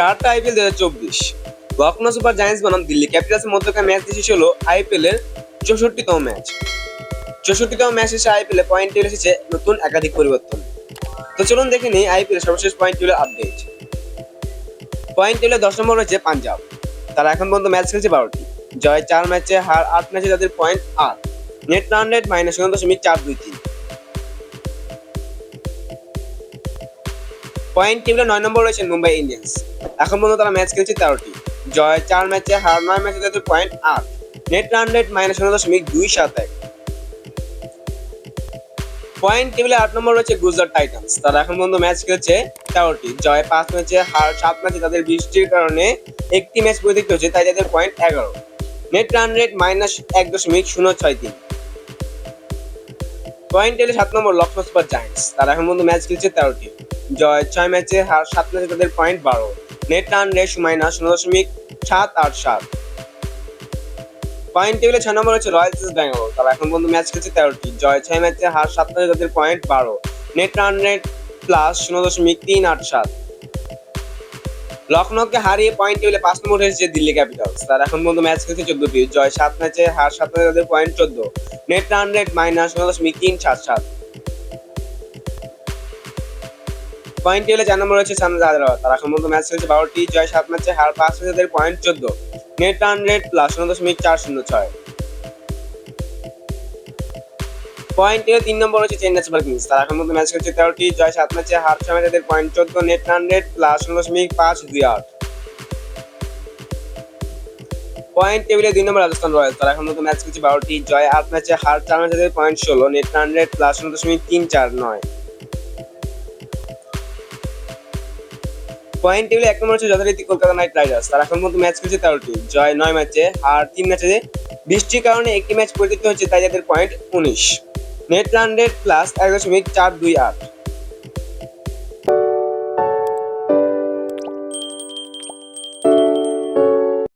কার্ডটা আইপিএল দু হাজার চব্বিশ। লখনৌ সুপার জায়ান্টস বনাম দিল্লি। ক্যাপিটালসের মধ্যকার ম্যাচ শেষ হলো আইপিএল এর চৌষট্টিতম ম্যাচ। চৌষট্টিতম ম্যাচ শেষে আইপিএল পয়েন্ট টেবিল এসেছে নতুন একাধিক পরিবর্তন। তো চলুন দেখে নিই আইপিএল সর্বশেষ পয়েন্ট টেবিলের আপডেট পয়েন্ট টেবিলে দশ নম্বর রয়েছে পাঞ্জাব। তারা এখন পর্যন্ত ম্যাচ খেলছে বারোটি। জয় চার ম্যাচে হার আট ম্যাচে তাদের পয়েন্ট আট। নেট রান রেট মাইনাস শূন্য দশমিক চার দুই তিন। পয়েন্ট টেবিলে নয় নম্বর রয়েছে মুম্বাই ইন্ডিয়ান্স। এখন পর্যন্ত তারা ম্যাচ খেলছে তেরোটি। জয় চার ম্যাচে হার নয় ম্যাচে তাদের পয়েন্ট আট। নেট রান রেট মাইনাস শূন্য দশমিক দুই সাত এক। পয়েন্ট টেবিলে আট নম্বর রয়েছে গুজরাট টাইটান্স। তারা এখন পর্যন্ত ম্যাচ খেলছে তেরোটি। জয় পাঁচ ম্যাচে হার সাত ম্যাচে তাদের বৃষ্টির কারণে একটি ম্যাচ পরিত্যক্ত হচ্ছে তাই তাদের পয়েন্ট এগারো। নেট রান রেট মাইনাস এক দশমিক শূন্য ছয় তিন। পয়েন্ট টেবিলে সাত নম্বর লক্ষ্ণৌ সুপার জায়ান্টস। তারা এখন পর্যন্ত ম্যাচ খেলছে তেরোটি। জয়, ছয় ম্যাচে হার সাত ম্যাচে তাদের পয়েন্ট বারো। নেট রান রেট মাইনাস শূন্য দশমিক সাত আট সাত। পয়েন্ট টেবিলে ছয় নম্বর হচ্ছে রয়্যাল চ্যালেঞ্জার্স ব্যাঙ্গালোর তারা এখন পর্যন্ত ম্যাচ খেলছে তেরোটি। জয়, ছয় ম্যাচে হার সাত ম্যাচে তাদের পয়েন্ট বারো। নেট রান রেট প্লাস শূন্য দশমিক তিন আট সাত। লখনৌকে হারিয়ে পয়েন্ট টেবিলে পাঁচ নম্বর হয়েছে দিল্লি ক্যাপিটালস তারা এখন পর্যন্ত ম্যাচ খেলছে চোদ্দটি। জয়, সাত ম্যাচে হার সাত ম্যাচে তাদের পয়েন্ট চোদ্দ। নেট রান রেট মাইনাস শূন্য দশমিক তিন সাত সাত। পয়েন্ট টেবিলে চার নম্বর রয়েছে সানরাইজ হায়দ্রাবাদ তারা এখন ম্যাচ খেলছে বারোটি জয়, সাত ম্যাচে হার পাঁচ ম্যাচে তাদের পয়েন্ট চোদ্দ। নেট রান রেট প্লাস শূন্য দশমিক চার শূন্য ছয়। পয়েন্ট টেবিলে তিন নম্বর রয়েছে চেন্নাই সুপার কিংস। তারা পর্যন্ত ম্যাচ খেলছে তেরোটি জয়, সাত ম্যাচে হার ছয় ম্যাচে তাদের পয়েন্ট চোদ্দ। নেট রান রেট প্লাস শূন্য দশমিক পাঁচ দুই আট। পয়েন্ট টেবিলে দুই নম্বর রাজস্থান রয়্যালস। তারা এখন ম্যাচ খেলছে বারোটি জয়, আট ম্যাচে হার চার ম্যাচে পয়েন্ট ষোলো। নেট রান রেট প্লাস শূন্য দশমিক তিন চার নয়। পয়েন্ট টেবিলে এক নম্বর হচ্ছে যথারীতি কলকাতা নাইট রাইডার্স। তারা এখন পর্যন্ত ম্যাচ খেলছে তেরোটি। জয় নয় ম্যাচে আর তিন ম্যাচে বৃষ্টির কারণে একটি ম্যাচ পরিচিত হচ্ছে তাই যাদের পয়েন্ট উনিশ। নেট রান রেট প্লাস এক দশমিক চার দুই আট।